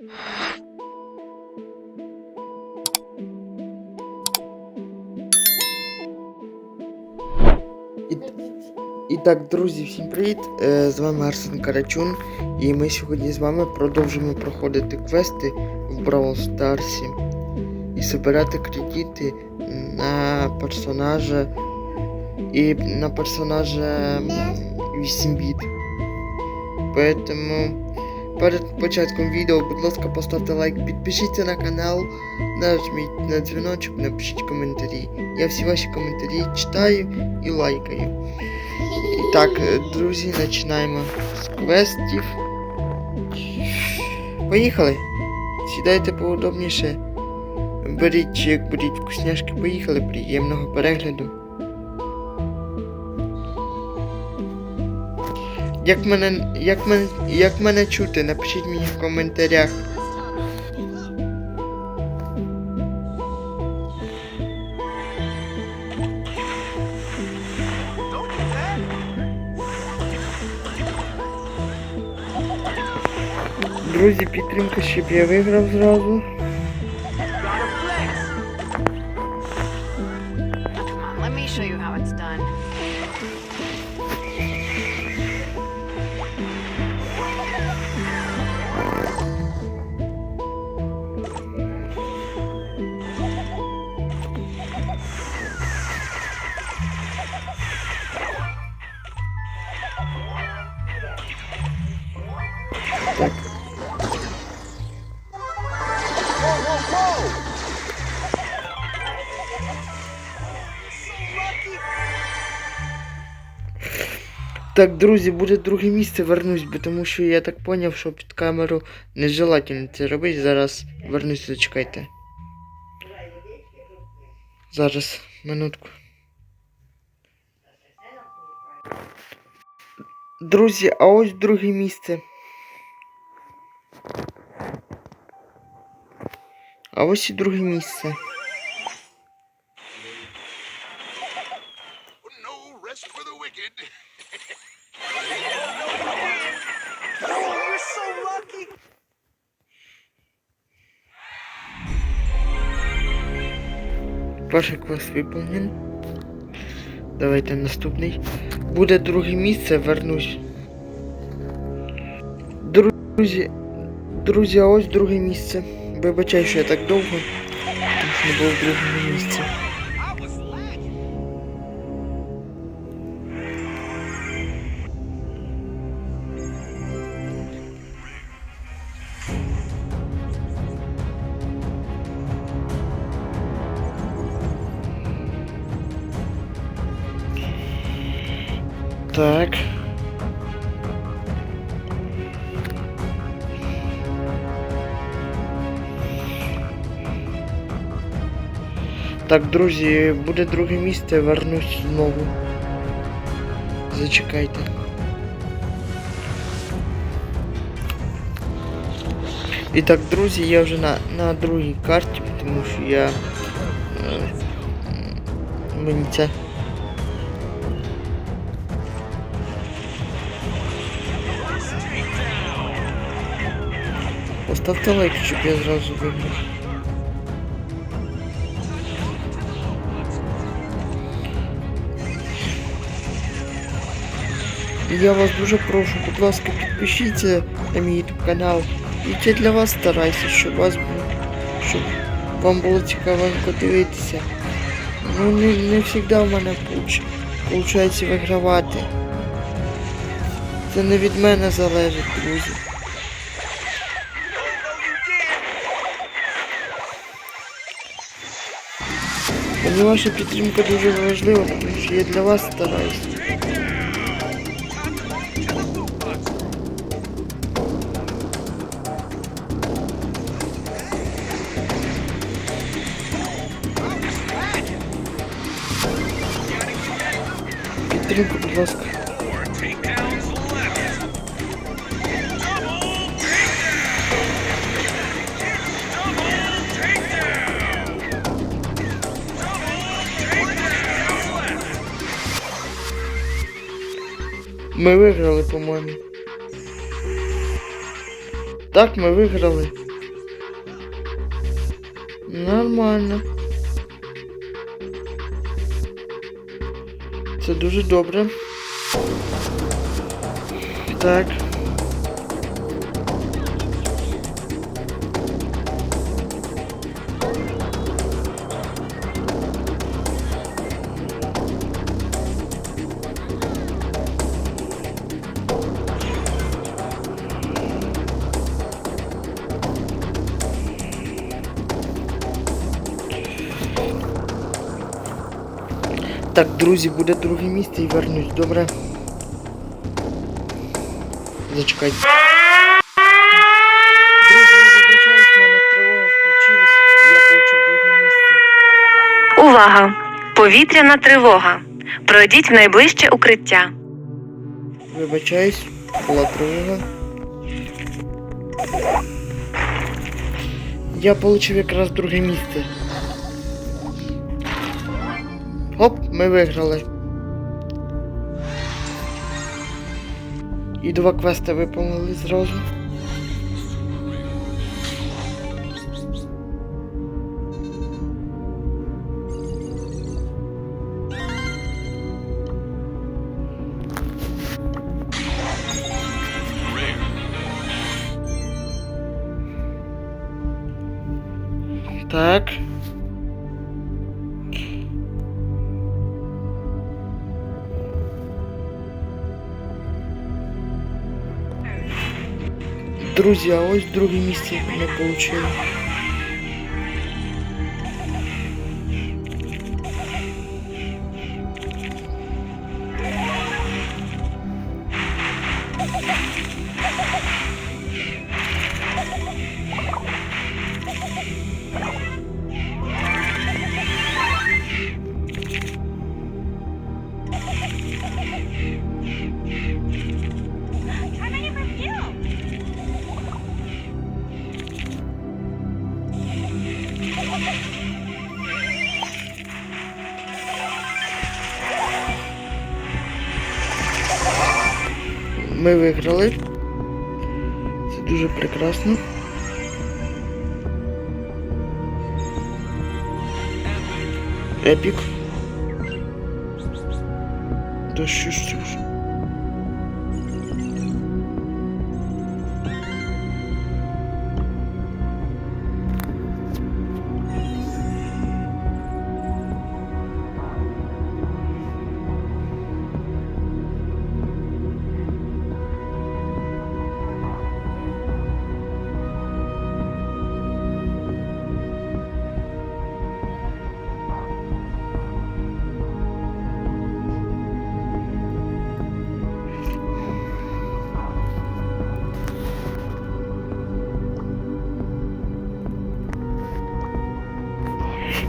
І, і так, друзі, всім привіт! Е, З вами Арсен Карачун, і ми сьогодні з вами продовжимо проходити квести в Бравл Старсі і збирати кредити на персонажа і на персонажа 8 біт. Поэтому перед початком відео, будь ласка, поставте лайк, підпишіться на канал, нажміть на дзвіночок, напишіть коментарі. Я всі ваші коментарі читаю і лайкаю. І так, е, друзі, починаємо з квестів. Поїхали! Сідайте поудобніше. Беріть чек, беріть вкусняшки, поїхали, приємного перегляду. Як мене, як мене, як мене чути, напишіть мені в коментарях. Друзі, підтримка, щоб я виграв зразу. Let me show you how it's done. Так, друзі, буде друге місце, вернусь, бо тому що я так поняв, що під камеру нежелательно це робити. Зараз вернусь, зачекайте. Зараз, минутку. Друзі, а ось друге місце. А ось і друге місце. Перший квест виповнен. Давайте наступний. Буде друге місце, вернусь. Друзі. Друзі, ось друге місце. Вибачаю, що я так довго. Тому що не було в другому місці. Так. Так, друзі, буде друге місце, вернусь знову. Зачекайте. І так, друзі, я вже на, на другій карті, тому що я. Е, мені це. Поставте лайк, щоб я зразу виграв. І я вас дуже прошу, будь ласка, підпишіться на мій канал. І це для вас стараюся, щоб вас щоб вам було цікавенько дивитися. Ну не, не завжди в мене виходить вигравати. Це не від мене залежить, друзі. Мені ваша підтримка дуже важлива, тому що я для вас стараюсь. Підтримку, будь ласка. Ми виграли, по-моєму. Так, ми виграли. Нормально. Це дуже добре. Так. Так, друзі, буде друге місце і вернусь, добре? Зачекайте. Друзі, не вибачаюсь, в мене тривога включилась, я получив друге місце. Увага! Повітряна тривога. Пройдіть в найближче укриття. Вибачаюсь, була тривога. Я получив якраз друге місце. Ми виграли. І два квести виповнили зразу. Друзі, а ось друге місце ми отримали. Ми виграли. Це дуже прекрасно. Епік. Да що ж це ж?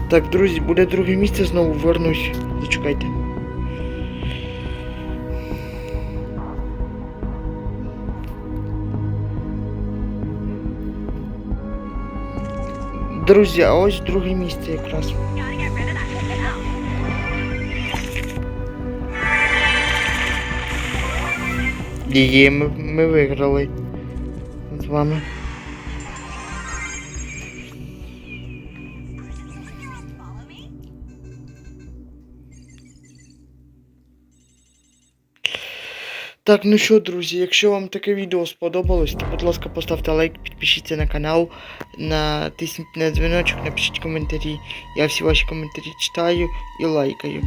Так, друзі, буде друге місце, знову вернусь. Зачекайте. Друзі, а ось друге місце якраз. Є, ми, ми виграли з вами. Так, ну що, друзі, якщо вам таке відео сподобалось, то, будь ласка, поставте лайк, підпишіться на канал, натисніть на дзвіночок, напишіть коментарі. Я всі ваші коментарі читаю і лайкаю.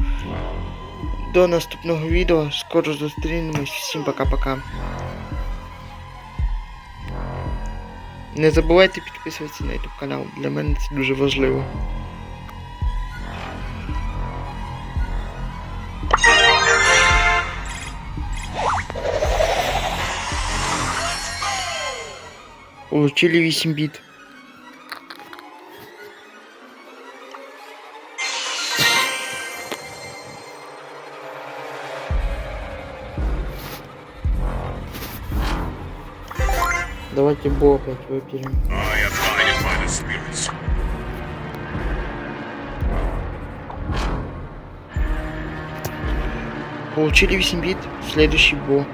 До наступного відео. Скоро зустрінемось. Всім пока-пока. Не забувайте підписуватися на YouTube канал. Для мене це дуже важливо. Получили 8 біт. Давайте Бо опять выберем. Получили 8 бит. Следующий Бо.